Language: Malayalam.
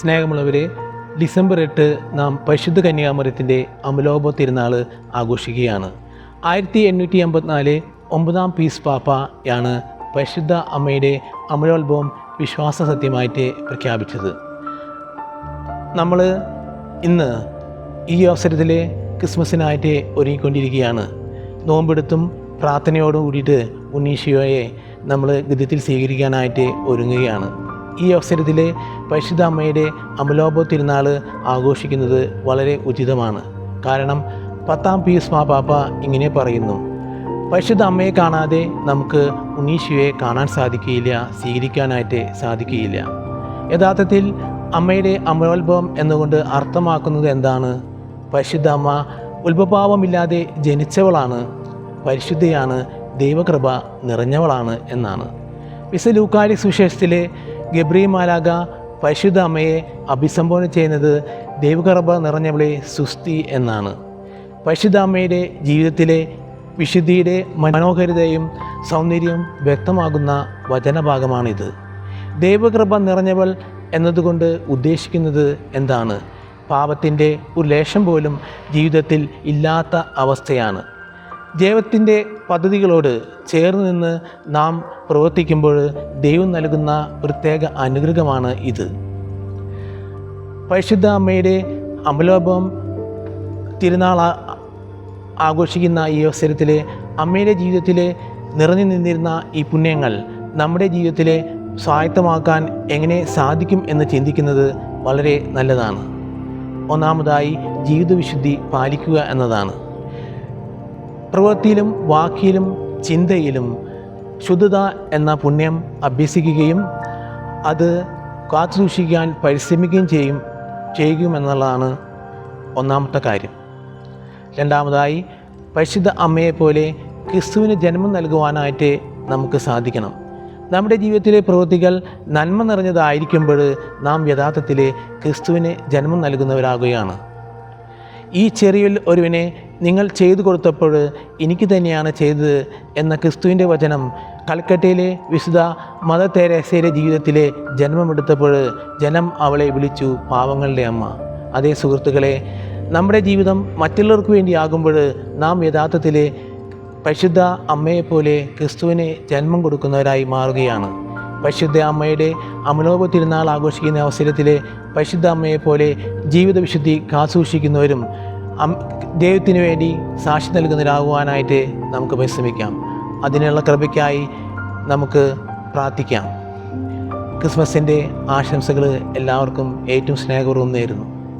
സ്നേഹമുള്ളവരെ ഡിസംബർ എട്ട് നാം പരിശുദ്ധ കന്യാമരത്തിന്റെ അമലോപ തിരുനാൾ ആഘോഷിക്കുകയാണ്. ആയിരത്തി എണ്ണൂറ്റി അമ്പത്തിനാല് ഒമ്പതാം പീസ് പാപ്പയാണ് പരിശുദ്ധ അമ്മയുടെ അമലോത്ഭവം വിശ്വാസ സത്യമായിട്ട് പ്രഖ്യാപിച്ചത്. നമ്മൾ ഇന്ന് ഈ അവസരത്തിൽ ക്രിസ്മസിനായിട്ട് ഒരുങ്ങിക്കൊണ്ടിരിക്കുകയാണ്. നോമ്പെടുത്തും പ്രാർത്ഥനയോടും കൂടിയിട്ട് ഉണ്ണീശോയെ നമ്മൾ ഗതിത്തിൽ സ്വീകരിക്കാനായിട്ട് ഒരുങ്ങുകയാണ്. ഈ അവസരത്തിൽ പരിശുദ്ധ അമ്മയുടെ അമലോപ തിരുനാൾ ആഘോഷിക്കുന്നത് വളരെ ഉചിതമാണ്. കാരണം പത്താം പീസ് മാപ്പാപ്പ ഇങ്ങനെ പറയുന്നു പരിശുദ്ധ അമ്മയെ കാണാതെ നമുക്ക് ഉണ്ണീശുവെ കാണാൻ സാധിക്കുകയില്ല സ്വീകരിക്കാനായിട്ട് സാധിക്കുകയില്ല. യഥാർത്ഥത്തിൽ അമ്മയുടെ അമലോത്ഭവം എന്നുകൊണ്ട് അർത്ഥമാക്കുന്നത് എന്താണ്? പരിശുദ്ധ അമ്മ ഉത്ഭഭാവമില്ലാതെ ജനിച്ചവളാണ് പരിശുദ്ധയാണ് ദൈവകൃപ നിറഞ്ഞവളാണ് എന്നാണ്. വിശ ലൂക്കാരി സുശേഷത്തിലെ ഗബ്രി മാലാക പരിശുദ്ധ അമ്മയെ അഭിസംബോധന ചെയ്യുന്നത് ദൈവഗർഭ നിറഞ്ഞവളെ സുസ്തി എന്നാണ്. പരിശുദ്ധ അമ്മയുടെ ജീവിതത്തിലെ വിശുദ്ധിയുടെ മനോഹരിതയും സൗന്ദര്യവും വ്യക്തമാകുന്ന വചനഭാഗമാണിത്. ദൈവകൃപ നിറഞ്ഞവൾ എന്നതുകൊണ്ട് ഉദ്ദേശിക്കുന്നത് എന്താണ്? പാപത്തിന്റെ ഒരു ലേശം പോലും ജീവിതത്തിൽ ഇല്ലാത്ത അവസ്ഥയാണ്. ദൈവത്തിന്റെ പദ്ധതികളോട് ചേർന്ന് നിന്ന് നാം പ്രവർത്തിക്കുമ്പോൾ ദൈവം നൽകുന്ന പ്രത്യേക അനുഗ്രഹമാണ് ഇത്. പരിശുദ്ധ അമ്മയുടെ അമലോപം തിരുനാൾ ആഘോഷിക്കുന്ന ഈ അവസരത്തിൽ അമ്മയുടെ ജീവിതത്തിൽ നിറഞ്ഞു നിന്നിരുന്ന ഈ പുണ്യങ്ങൾ നമ്മുടെ ജീവിതത്തിലെ സ്വായത്തമാക്കാൻ എങ്ങനെ സാധിക്കും എന്ന് ചിന്തിക്കുന്നത് വളരെ നല്ലതാണ്. ഒന്നാമതായി ജീവിതവിശുദ്ധി പാലിക്കുക എന്നതാണ്. പ്രവൃത്തിയിലും വാക്കിലും ചിന്തയിലും ശുദ്ധത എന്ന പുണ്യം അഭ്യസിക്കുകയും അത് കാത്തുസൂക്ഷിക്കാൻ പരിശ്രമിക്കുകയും ചെയ്യും ചെയ്യുമെന്നുള്ളതാണ് ഒന്നാമത്തെ കാര്യം. രണ്ടാമതായി പരിശുദ്ധ അമ്മയെപ്പോലെ ക്രിസ്തുവിന് ജന്മം നൽകുവാനായിട്ട് നമുക്ക് സാധിക്കണം. നമ്മുടെ ജീവിതത്തിലെ പ്രവൃത്തികൾ നന്മ നിറഞ്ഞതായിരിക്കുമ്പോൾ നാം യഥാർത്ഥത്തിൽ ക്രിസ്തുവിന് ജന്മം നൽകുന്നവരാകുകയാണ്. ഈ ചെറിയ ഒരുവിനെ നിങ്ങൾ ചെയ്തു കൊടുത്തപ്പോൾ എനിക്ക് തന്നെയാണ് ചെയ്തത് എന്ന ക്രിസ്തുവിന്റെ വചനം കൽക്കട്ടയിലെ വിശുദ്ധ മദർ തേരേസയുടെ ജീവിതത്തിലെ ജന്മമെടുത്തപ്പോൾ ജനം അവളെ വിളിച്ചു പാവങ്ങളുടെ അമ്മ. അതേ സുഹൃത്തുക്കളെ നമ്മുടെ ജീവിതം മറ്റുള്ളവർക്ക് വേണ്ടിയാകുമ്പോൾ നാം യഥാർത്ഥത്തിൽ പരിശുദ്ധ അമ്മയെപ്പോലെ ക്രിസ്തുവിനെ ജന്മം കൊടുക്കുന്നവരായി മാറുകയാണ്. പരിശുദ്ധ അമ്മയുടെ അമലോപ തിരുനാൾ ആഘോഷിക്കുന്ന അവസരത്തിൽ പരിശുദ്ധ അമ്മയെപ്പോലെ ജീവിത വിശുദ്ധി കാസൂക്ഷിക്കുന്നവരും അം- ദൈവത്തിന് വേണ്ടി സാക്ഷി നൽകുന്നവരാകുവാനായിട്ട് നമുക്ക് പരിശ്രമിക്കാം. അതിനുള്ള കൃപയ്ക്കായി നമുക്ക് പ്രാർത്ഥിക്കാം. ക്രിസ്മസിന്റെ ആശംസകൾ എല്ലാവർക്കും ഏറ്റവും സ്നേഹപൂർവം നേരുന്നു.